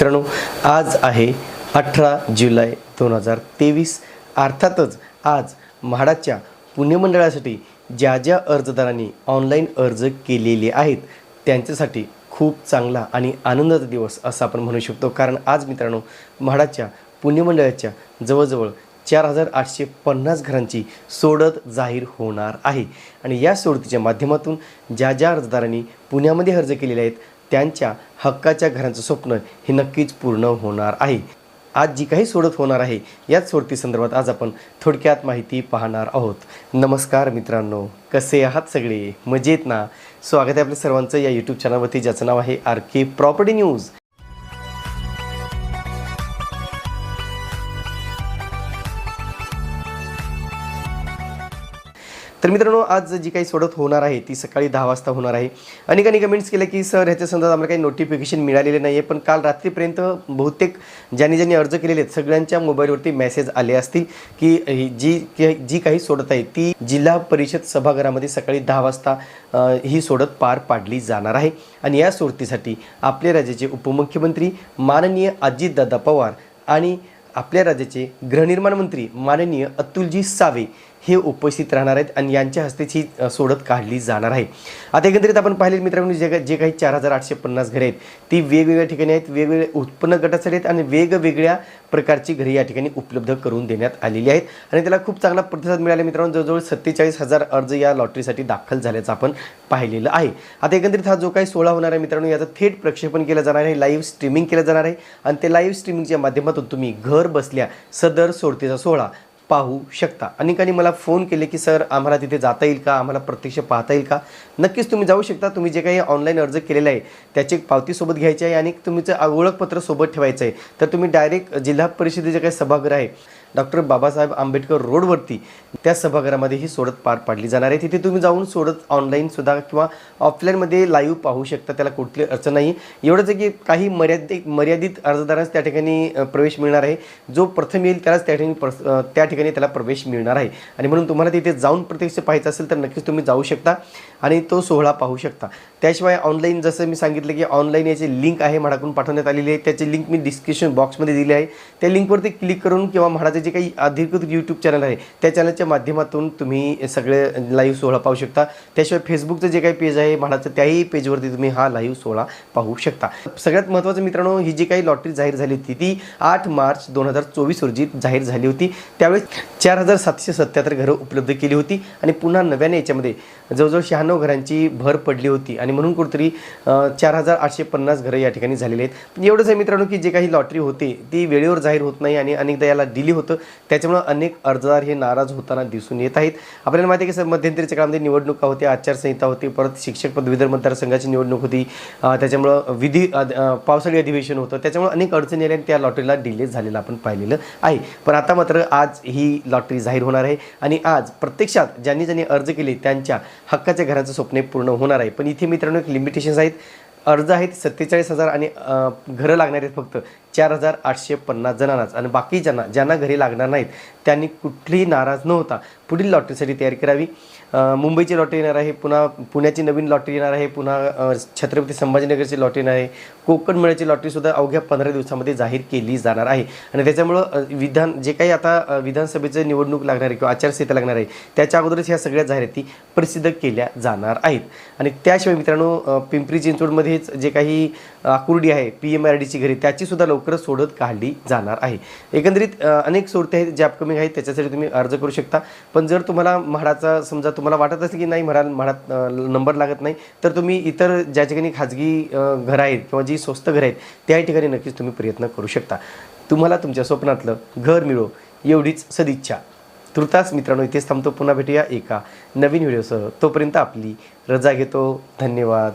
मित्रांनो आज आहे अठरा जुलै दोन हजार तेवीस. अर्थातच आज म्हाडाच्या पुणे मंडळासाठी ज्या ज्या अर्जदारांनी ऑनलाईन अर्ज केलेले आहेत त्यांच्यासाठी खूप चांगला आणि आनंदाचा दिवस असं आपण म्हणू शकतो. कारण आज मित्रांनो म्हाडाच्या पुणे मंडळाच्या जवळजवळ चार हजार आठशे पन्नास घरांची सोडत जाहीर होणार आहे. आणि या सोडतीच्या माध्यमातून ज्या ज्या अर्जदारांनी पुण्यामध्ये अर्ज केलेले आहेत त्यांच्या हक्काच्या घरांचं स्वप्न हे नक्कीच पूर्ण होणार आहे. आज जी काही सोडत होणार आहे याच सोडती संदर्भात आज आपण थोडक्यात माहिती पाहणार आहोत. नमस्कार मित्रांनो कसे आहात सगळे? मजेत ना? स्वागत आहे आपल्या सर्वांचं या यूट्यूब चॅनलवरती ज्याचं नाव आहे आर के प्रॉपर्टी न्यूज तर मित्रांनो आज जी काही सोडत होणार आहे ती सकाळी दहा वाजता होणार आहे. अनेकांनी कमेंट्स केल्या की सर ह्याच्या संदर्भात आम्हाला काही नोटिफिकेशन मिळालेले नाही आहे पण काल रात्रीपर्यंत बहुतेक ज्यांनी ज्यांनी अर्ज केलेले आहेत सगळ्यांच्या मोबाईलवरती मेसेज आले असतील की जी जी काही सोडत आहे ती जिल्हा परिषद सभागृहामध्ये सकाळी दहा वाजता ही सोडत पार पाडली जाणार आहे. आणि या सोडतीसाठी आपल्या राज्याचे उपमुख्यमंत्री माननीय अजितदादा पवार आणि आपल्या राज्याचे गृहनिर्माण मंत्री माननीय अतुलजी सावे हे उपस्थित राहणार आहेत आणि यांच्या हस्तेच ही सोडत काढली जाणार आहे. आता एकंदरीत आपण पाहिले मित्रांनो जे काही- जे काही चार हजार आठशे पन्नास घरे आहेत ती वेगवेगळ्या ठिकाणी आहेत वेगवेगळ्या उत्पन्न गटासाठी आहेत आणि वेगवेगळ्या प्रकारची घरे या ठिकाणी उपलब्ध करून देण्यात आलेली आहेत. आणि त्याला खूप चांगला प्रतिसाद मिळाला मित्रांनो जवळजवळ सत्तेचाळीस हजार अर्ज या लॉटरीसाठी दाखल झाल्याचं आपण पाहिलेलं आहे. आता एकंदरीत हा जो काही सोहळा होणार आहे मित्रांनो याचं थेट प्रक्षेपण केलं जाणार आहे लाईव्ह स्ट्रीमिंग केलं जाणार आहे. आणि ते लाईव्ह स्ट्रीमिंगच्या माध्यमातून तुम्ही घर बसल्या सदर सोडतीचा सोहळा पाहू शकता. अनेकांनी मला फोन केले की सर आम्हाला तिथे जाता येईल का? आम्हाला प्रत्यक्ष पाहता येईल का? नक्कीच तुम्ही जाऊ शकता. तुम्ही जे काही ऑनलाईन अर्ज केलेला आहे त्याची एक पावती सोबत घ्यायची आहे आणि तुमचं ओळखपत्र सोबत ठेवायचं आहे. तर तुम्ही डायरेक्ट जिल्हा परिषदेचे काही सभागृह आहे डॉक्टर बाबासाहेब आंबेडकर रोडवरती त्या सभागृहामध्ये ही सोडत पार पाडली जाणार आहे. तिथे तुम्ही जाऊन सोडत ऑनलाईनसुद्धा किंवा ऑफलाईनमध्ये लाईव्ह पाहू शकता. त्याला कुठली अडचण नाही. एवढंच आहे की काही मर्यादित मर्यादित अर्जदारांस त्या ठिकाणी प्रवेश मिळणार आहे. जो प्रथम येईल त्यालाच त्या ठिकाणी त्या ठिकाणी त्याला प्रवेश मिळणार आहे. आणि म्हणून तुम्हाला तिथे जाऊन प्रत्यक्ष पाहायचं असेल तर नक्कीच तुम्ही जाऊ शकता आणि तो सोहळा पाहू शकता. त्याशिवाय ऑनलाईन जसं मी सांगितलं की ऑनलाईन याची लिंक आहे म्हाडाकडून पाठवण्यात आलेली आहे. त्याची लिंक मी डिस्क्रिप्शन बॉक्समध्ये दिली आहे. त्या लिंकवरती क्लिक करून किंवा म्हाडाचे जे काही अधिकृत यूट्यूब चॅनल आहे त्या चॅनलच्या माध्यमातून तुम्ही सगळे लाईव्ह सोहळा पाहू शकता. त्याशिवाय फेसबुकचं जे काही पेज आहे म्हणाचं त्याही पेजवरती तुम्ही हा लाईव्ह सोहळा पाहू शकता. सगळ्यात महत्त्वाचं मित्रांनो ही जी काही लॉटरी जाहीर झाली होती ती आठ मार्च दोन हजार चोवीस रोजी जाहीर झाली होती. त्यावेळेस चार हजार सातशे सत्याहत्तर घरं उपलब्ध केली होती आणि पुन्हा नव्याने याच्यामध्ये जवळजवळ शहाण्णव घरांची भर पडली होती. आणि म्हणून कुठेतरी चार हजार आठशे पन्नास घरं या ठिकाणी झालेली आहेत. पण एवढंच आहे मित्रांनो की जे काही लॉटरी होते ती वेळेवर जाहीर होत नाही आणि अनेकदा याला डिली होतं त्याच्यामुळं अनेक अर्जदार हे नाराज होताना दिसून येत आहेत. आपल्याला माहिती आहे की सर मध्यंतरीच्या काळामध्ये निवडणुका होत्या आचारसंहिता होती परत शिक्षक पदवीधर मतदारसंघाची निवडणूक होती. त्याच्यामुळं विधी पावसाळी अधिवेशन होतं. त्याच्यामुळे अनेक अडचणी आल्या आणि त्या लॉटरीला डिले झालेलं आपण पाहिलेलं आहे. पण आता मात्र आज ही लॉटरी जाहीर होणार आहे आणि आज प्रत्यक्षात ज्यांनी ज्यांनी अर्ज केले त्यांच्या हक्काच्या घराचं स्वप्ने पूर्ण होणार आहे. पण इथे मित्रांनो एक लिमिटेशन्स आहेत. अर्ज आहेत सत्तेचाळीस हजार आणि घरं लागणार आहेत फक्त चार हजार आठशे पन्नास जणांनाच. आणि बाकी ज्यांना ज्यांना घरी लागणार नाहीत त्यांनी कुठलीही नाराज न होता पुढील लॉटरीसाठी तयारी करावी. मुंबईची लॉटरी येणार आहे पुन्हा पुण्याची नवीन लॉटरी येणार आहे पुन्हा छत्रपती संभाजीनगरची लॉटरी येणार आहे. कोकण मेळ्याची लॉटरीसुद्धा अवघ्या पंधरा दिवसामध्ये जाहीर केली जाणार आहे. आणि त्याच्यामुळं विधान जे काही आता विधानसभेचं निवडणूक लागणार आहे किंवा आचारसंहिता लागणार आहे त्याच्या अगोदरच ह्या सगळ्या जाहिराती प्रसिद्ध केल्या जाणार आहेत. आणि त्याशिवाय मित्रांनो पिंपरी चिंचवडमध्ये चिंचवडमध्येच जे काही आकुर्डी आहे पी एम आर डीची घरी त्याचीसुद्धा लवकरच सोडत काढली जाणार आहे. एकंदरीत अनेक सोडते आहेत जे अपकमिंग आहेत त्याच्यासाठी तुम्ही अर्ज करू शकता. पण जर तुम्हाला म्हाडाचा समजा तुम्हाला वाटत असेल की नाही म्हाडा म्हाडात नंबर लागत नाही तर तुम्ही इतर ज्या ठिकाणी खाजगी घरं आहेत किंवा जी स्वस्त घरं आहेत त्या ठिकाणी नक्कीच तुम्ही प्रयत्न करू शकता. तुम्हाला तुमच्या स्वप्नातलं घर मिळो एवढीच सदिच्छा. तुर्तास मित्रांनो इथेच थांबतो. पुन्हा भेटूया एका नवीन व्हिडिओसह. तोपर्यंत आपली रजा घेतो. धन्यवाद.